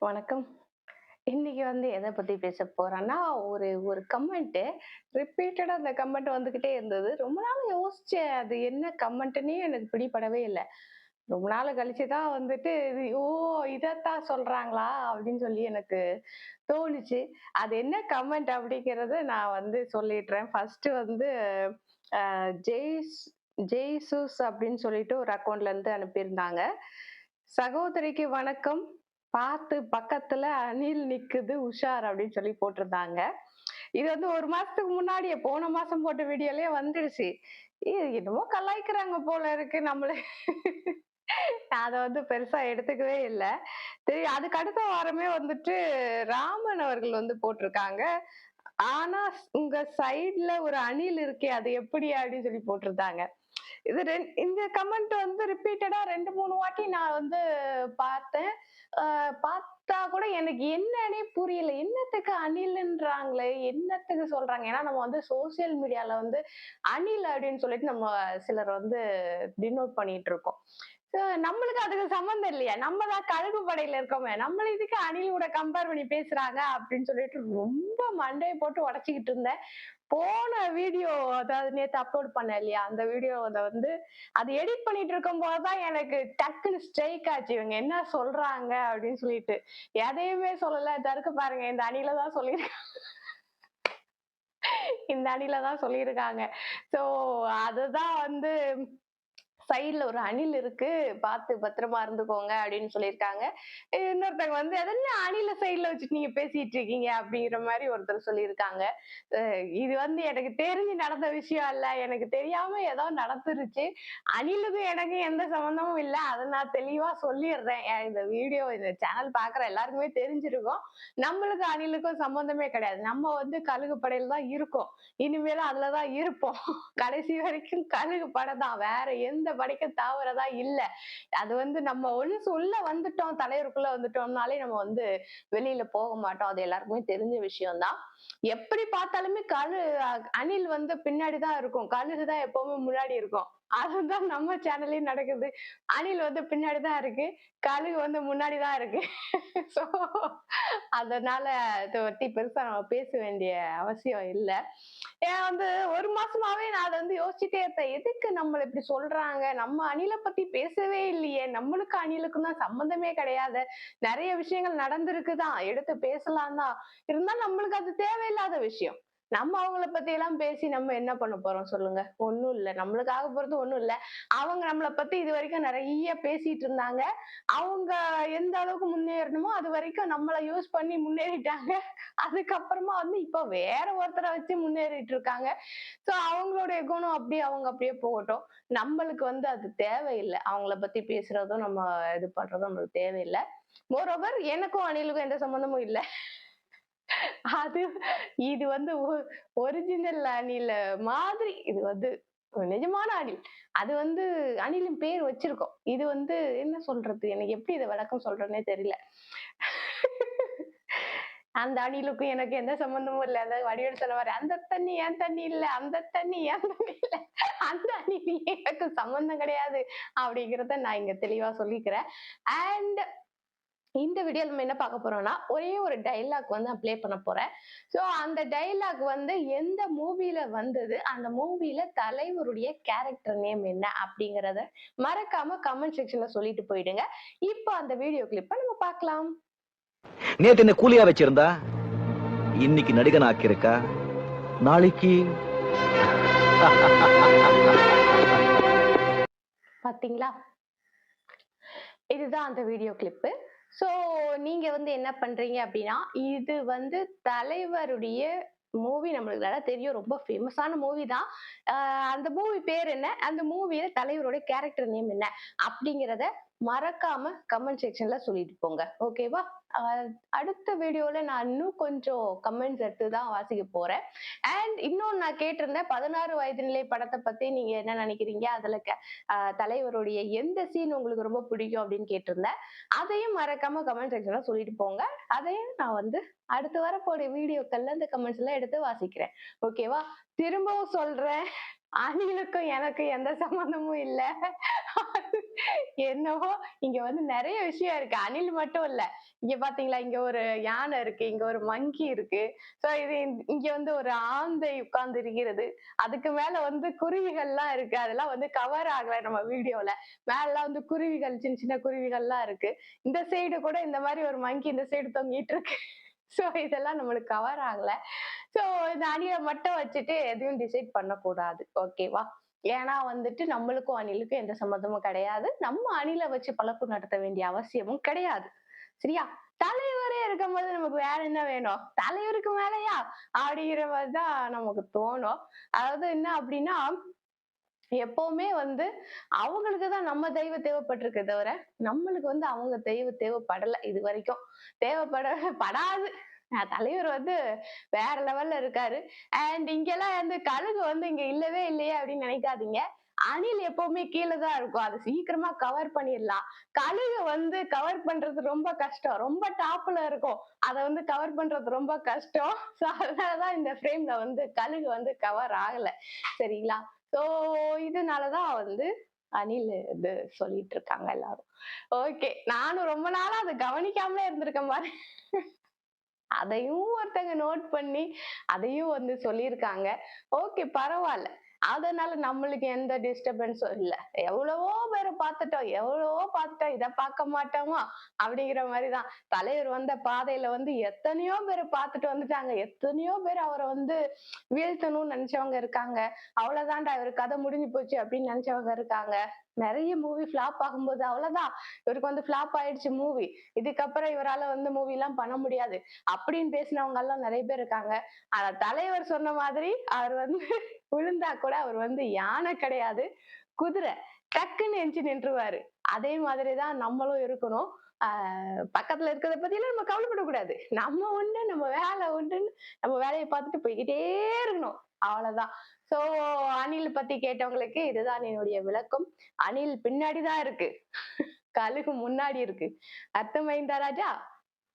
வணக்கம். இன்னைக்கு வந்து எதை பத்தி பேச போறேன்னா, ஒரு ஒரு கமெண்ட் ரிப்பீட்டடா அந்த கமெண்ட் வந்துகிட்டே இருந்தது. ரொம்ப நாள் யோசிச்சேன். அது என்ன கமெண்ட்னே எனக்கு பிடிபடவே இல்லை ரொம்ப நாள் கழிச்சு தான் வந்துட்டு, "ஓ! இதைத்தான் சொல்றாங்களா?" அப்படின்னு சொல்லி எனக்கு தோணுச்சு. அது என்ன கமெண்ட் அப்படிங்கிறத நான் வந்து சொல்லிடுறேன். ஃபர்ஸ்ட் வந்து ஜெய்ஸ் ஜெய்சூஸ் அப்படின்னு சொல்லிட்டு ஒரு அக்கௌண்ட்ல இருந்து அனுப்பியிருந்தாங்க. "சகோதரிக்கு வணக்கம். பார்த்து பக்கத்துல அணில் நிக்குது உஷார்" அப்படின்னு சொல்லி போட்டிருந்தாங்க. இது வந்து ஒரு மாசத்துக்கு முன்னாடியே போன மாசம் போட்ட வீடியோலயே வந்துடுச்சு. என்னமோ கலாய்க்கிறாங்க போல இருக்கு நம்மள. நான் வந்து பெருசா எடுத்துக்கவே இல்லை சரி அதுக்கு அடுத்த வாரமே வந்துட்டு ராமன் அவர்கள் வந்து போட்டிருக்காங்க. "ஆனா உங்க சைட்ல ஒரு அணில் இருக்கே அது எப்படி?" அப்படின்னு சொல்லி போட்டிருந்தாங்க. இது ரெண் இந்த கமெண்ட் வந்து ரிப்பீட்டடா 2, 3 வாட்டி நான் வந்து பார்த்தேன். பார்த்து பார்த்தா கூட எனக்கு என்னன்னே புரியல. என்னத்துக்கு அணிலுன்றாங்களே, என்னத்துக்கு சொல்றாங்க? ஏன்னா நம்ம வந்து சோசியல் மீடியால வந்து அணில் அப்படின்னு சொல்லிட்டு நம்ம சிலர் வந்து டினோட் பண்ணிட்டு இருக்கோம். ஸோ நம்மளுக்கு அதுக்கு சம்மந்தம் இல்லையா நம்ம தான் கழுகு படையில இருக்கோமே. நம்மள இதுக்கு அணில் கூட கம்பேர் பண்ணி பேசுறாங்க அப்படின்னு சொல்லிட்டு ரொம்ப மண்டையை போட்டு உடச்சிக்கிட்டு இருந்தேன். போன வீடியோ அதாவது நேற்று அப்லோட் பண்ணேன் இல்லையா? அந்த வீடியோல வந்து அது எடிட் பண்ணிட்டு இருக்கும் தான் எனக்கு டக்குன்னு ஸ்ட்ரைக் ஆச்சு. இவங்க என்ன சொல்றாங்க அப்படின்னு சொல்லிட்டு. எதையுமே சொல்லல. இதோ பாருங்க. இந்த அணில தான் சொல்லியிருக்காங்க. இந்த அணில தான் சொல்லியிருக்காங்க. ஸோ அதுதான் வந்து சைடுல ஒரு அணில் இருக்கு. பார்த்து பத்திரமா இருந்துக்கோங்க அப்படின்னு சொல்லியிருக்காங்க. இன்னொருத்தவங்க வந்து அதெல்லாம் என்ன அணில சைடுல வச்சுட்டு நீங்க பேசிட்டு இருக்கீங்க?" அப்படிங்கிற மாதிரி ஒருத்தர் சொல்லியிருக்காங்க. இது வந்து எனக்கு தெரிஞ்சு நடந்த விஷயம் இல்ல. எனக்கு தெரியாம ஏதோ நடந்துருச்சு. அணிலுக்கும் எனக்கு எந்த சம்மந்தமும் இல்லை அதை நான் தெளிவா சொல்லிடுறேன். இந்த வீடியோ இந்த சேனல் பார்க்குற எல்லாருக்குமே தெரிஞ்சிருக்கும். நம்மளுக்கு அணிலுக்கும் சம்மந்தமே கிடையாது. நம்ம வந்து கழுகு படையில தான் இருக்கோம். இனிமேலும் அதுலதான் இருப்போம். கடைசி வரைக்கும் கழுகு படை தான். வேற எந்த படைக்கும் தாவறதா இல்ல. அது வந்து நம்ம ஒன்ஸ் உள்ள வந்துட்டோம், தலைவருக்குள்ள வந்துட்டோம்னாலே நம்ம வந்து வெளியில போக மாட்டோம். அது எல்லாருக்குமே தெரிஞ்ச விஷயம் தான். எப்படி பார்த்தாலுமே கழு அணில் வந்து பின்னாடிதான் இருக்கும். கழுகு தான் எப்பவுமே முன்னாடி இருக்கும். அதுதான் நம்ம சேனல்லயும் நடக்குது. அணில் வந்து பின்னாடி தான் இருக்கு. கழுகு வந்து முன்னாடி தான் இருக்கு. ஸோ அதனால இதை பத்தி பெருசா நம்ம பேச வேண்டிய அவசியம் இல்லை ஏன் வந்து ஒரு மாசமாவே நான் அதை வந்து யோசிச்சுட்டே இருப்பேன். எதுக்கு நம்மளை இப்படி சொல்றாங்க? நம்ம அணிலை பத்தி பேசவே இல்லையே. நம்மளுக்கும் அணிலுக்கும் தான் சம்மந்தமே கிடையாது நிறைய விஷயங்கள் நடந்திருக்கு தான். எடுத்து பேசலாம் தான். இருந்தாலும் நம்மளுக்கு அது தேவையில்லாத விஷயம். நம்ம அவங்கள பத்தி எல்லாம் பேசி நம்ம என்ன பண்ண போறோம் சொல்லுங்க? ஒண்ணும் இல்ல. நம்மளுக்காக போறது ஒண்ணும் இல்ல. அவங்க நம்மள பத்தி இதுவரைக்கும் நிறைய பேசிட்டு இருந்தாங்க. அவங்க எந்த அளவுக்கு முன்னேறணுமோ அது வரைக்கும் நம்மள யூஸ் பண்ணி முன்னேறிட்டாங்க. அதுக்கப்புறமா வந்து இப்ப வேற ஒருத்தரை வச்சு முன்னேறிட்டு இருக்காங்க. சோ அவங்களுடைய குணம் அப்படியே அவங்க அப்படியே போகட்டும். நம்மளுக்கு வந்து அது தேவையில்லை அவங்கள பத்தி பேசுறதும், நம்ம இது பண்றதும் நம்மளுக்கு தேவையில்ல. மோரோவர் எனக்கும் அணிலுக்கும் எந்த சம்மந்தமும் இல்ல. அது இது வந்து ஒரிஜினல் அணில மாதிரி இது வந்து நிஜமான அணில். அது வந்து அணிலின் பேர் வச்சிருக்கோம். இது வந்து என்ன சொல்றது? எனக்கு எப்படி இதை விளக்கம் சொல்றதுன்னே தெரியல. அந்த அணிலுக்கும் எனக்கு எந்த சம்மந்தமும் இல்ல. அதாவது வடிவேல் சொன்ன மாதிரி "அந்த தண்ணி ஏன் தண்ணி இல்ல. அந்த தண்ணி ஏன் தண்ணி இல்ல. அந்த அணிலும் எனக்கு சம்பந்தம் கிடையாது." அப்படிங்கிறத நான் இங்க தெளிவா சொல்லிக்கிறேன். அண்ட் இந்த வீடியோல நம்ம என்ன பார்க்க போறோம்னா, ஒரே ஒரு டயலாக் வந்து நான் ப்ளே பண்ண போறேன். ஸோ அந்த டயலாக் வந்து எந்த மூவில வந்தது? அந்த மூவில தலைவருடைய கேரக்டர் நேம் என்ன? அப்படிங்கிறத மறக்காம கமெண்ட் செக்ஷன்ல சொல்லிட்டு போயிடுங்க. இப்போ அந்த வீடியோ கிளிப்ப நம்ம பார்க்கலாம். நேத்து என்ன கூலியா வச்சிருந்தா இன்னைக்கு நடிகன் ஆக்கியிருக்கா நாளைக்கு பார்த்தீங்களா? இதுதான் அந்த வீடியோ கிளிப்பு. ஸோ நீங்க வந்து என்ன பண்றீங்க அப்படின்னா, இது வந்து தலைவருடைய மூவி நம்மளுக்கு நல்லா தெரியும். ரொம்ப ஃபேமஸான மூவி தான். அந்த மூவி பேர் என்ன? அந்த மூவியில தலைவருடைய கேரக்டர் நேம் என்ன? அப்படிங்கிறத மறக்காம கமெண்ட் செக்ஷன்ல சொல்லிட்டு போங்க. ஓகேவா? அடுத்த வீடியோல நான் இன்னும் கொஞ்சம் கமெண்ட்ஸ் எடுத்து தான் வாசிக்க போறேன். அண்ட் இன்னொன்னு நான் கேட்டிருந்தேன். 16 வயது நிலை படத்தை பத்தி நீங்க என்ன நினைக்கிறீங்க? அதுல தலைவருடைய எந்த சீன் உங்களுக்கு ரொம்ப பிடிக்கும் அப்படின்னு கேட்டிருந்தேன். அதையும் மறக்காம கமெண்ட் செக்ஷன்ல சொல்லிட்டு போங்க. அதையும் நான் வந்து அடுத்து வரப்போற வீடியோக்கள்ல இந்த கமெண்ட்ஸ்லாம் எடுத்து வாசிக்கிறேன். ஓகேவா? திரும்பவும் சொல்றேன். அணிலுக்கும் எனக்கும் எந்த சம்மந்தமும் இல்ல. என்னவோ இங்க வந்து நிறைய விஷயம் இருக்கு. அணில் மட்டும் இல்ல. இங்க பாத்தீங்களா இங்க ஒரு யானை இருக்கு இங்க ஒரு மங்கி இருக்கு. சோ இது இங்க வந்து ஒரு ஆந்தை உட்கார்ந்து இருக்கிறது. அதுக்கு மேல வந்து குருவிகள்லாம் இருக்கு. அதெல்லாம் வந்து கவர் ஆகல நம்ம வீடியோல. மேலாம் வந்து குருவிகள் சின்ன சின்ன குருவிகள்லாம் இருக்கு. இந்த சைடு கூட இந்த மாதிரி ஒரு மங்கி இந்த சைடு தொங்கிட்டு இருக்கு. சோ இதெல்லாம் நம்மளுக்கு கவர் ஆகல. சோ இந்த அணிலை மட்டும் வச்சுட்டு எதையும் டிசைட் பண்ணக்கூடாது. ஓகேவா ஏன்னா வந்துட்டு நம்மளுக்கும் அணிலுக்கும் எந்த சம்மந்தமும் கிடையாது. நம்ம அணில வச்சு பழப்பு நடத்த வேண்டிய அவசியமும் கிடையாது. சரியா? தலைவரே இருக்கும்போது நமக்கு வேற என்ன வேணும்? தலைவருக்கு மேலையா? அப்படிங்கிற மாதிரிதான் நமக்கு தோணும். அதாவது என்ன அப்படின்னா எப்பவுமே வந்து அவங்களுக்கு தான் நம்ம தெய்வம் தேவைப்பட்டிருக்கே தவிர நம்மளுக்கு வந்து அவங்க தெய்வம் தேவைப்படல இது வரைக்கும். தேவைப்பட படாது. தலைவர் வந்து வேற லெவல்ல இருக்காரு. அண்ட் இங்கெல்லாம் வந்து கழுகு வந்து இங்க இல்லவே இல்லையே அப்படின்னு நினைக்காதீங்க. அணில் எப்பவுமே கீழே தான் இருக்கும். அதை சீக்கிரமா கவர் பண்ணிடலாம். கழுகு வந்து கவர் பண்றது ரொம்ப கஷ்டம். ரொம்ப டாப்ல இருக்கும். அதை வந்து கவர் பண்றது ரொம்ப கஷ்டம். ஸோ அதனாலதான் இந்த ஃப்ரேம்ல வந்து கழுகு வந்து கவர் ஆகல. சரிங்களா? ஸோ இதனாலதான் வந்து அணில் இது சொல்லிட்டு இருக்காங்க எல்லாரும். ஓகே நானும் ரொம்ப நாளா அதை கவனிக்காமலே இருந்திருக்கேன் பாரு. அதையும் ஒருத்தங்க நோட் பண்ணி அதையும் வந்து சொல்லியிருக்காங்க. ஓகே பரவாயில்ல அதனால நம்மளுக்கு எந்த டிஸ்டர்பன்ஸும் இல்லை. எவ்வளவோ பேரை பார்த்துட்டோம். எவ்வளவோ பார்த்துட்டோம். இதை பார்க்க மாட்டோமா? அப்படிங்கிற மாதிரிதான். தலைவர் வந்த பாதையில வந்து எத்தனையோ பேரை பார்த்துட்டு வந்துட்டாங்க. எத்தனையோ பேர் அவரை வந்து வீழ்த்தணும்னு நினைச்சவங்க இருக்காங்க. அவ்வளவுதான்டா இவர் கதை முடிஞ்சு போச்சு அப்படின்னு நினைச்சவங்க இருக்காங்க. நிறைய மூவி ஃபிளாப் ஆகும்போது அவ்வளவுதான். இவருக்கு வந்து ஃபிளாப் ஆயிடுச்சு மூவி இதுக்கப்புறம் இவரால வந்து மூவி எல்லாம் பண்ண முடியாது. அப்படின்னு பேசினவங்க எல்லாம் நிறைய பேர் இருக்காங்க. ஆனா தலைவர் சொன்ன மாதிரி அவர் வந்து விழுந்தா கூட அவர் வந்து யானை கிடையாது. குதிரை டக்குன்னு எஞ்சி நின்றுவாரு. அதே மாதிரிதான் நம்மளும் இருக்கணும். ஆஹ் பக்கத்துல இருக்கிறத பத்தி எல்லாம் நம்ம கவலைப்படக்கூடாது. நம்ம ஒண்ணு நம்ம வேலை உண்டுன்னு நம்ம வேலையை பார்த்துட்டு போய்கிட்டே இருக்கணும். அவ்வளவுதான். சோ அணில் பத்தி கேட்டவங்களுக்கு இதுதான் என்னுடைய விளக்கம். அணில் பின்னாடிதான் இருக்கு. கழுகு முன்னாடி இருக்கு. அர்த்தமைந்தா ராஜா?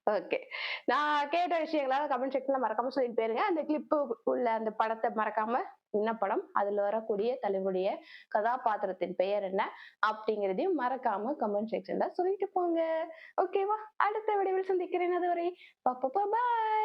ஓகே நான் கேட்ட விஷயங்களால கமெண்ட் செக்ஷன்ல மறக்காம சொல்லிட்டு போயிருங்க. அந்த கிளிப்பு உள்ள அந்த படத்தை மறக்காம என்ன படம். அதுல வரக்கூடிய தலைவருடைய கதாபாத்திரத்தின் பெயர் என்ன அப்படிங்கிறதையும் மறக்காம கமெண்ட் செக்ஷன்ல சொல்லிட்டு போங்க. ஓகேவா அடுத்த வீடியோவில் சந்திக்கிறேன் அதுவரை. பாப்பா பாய்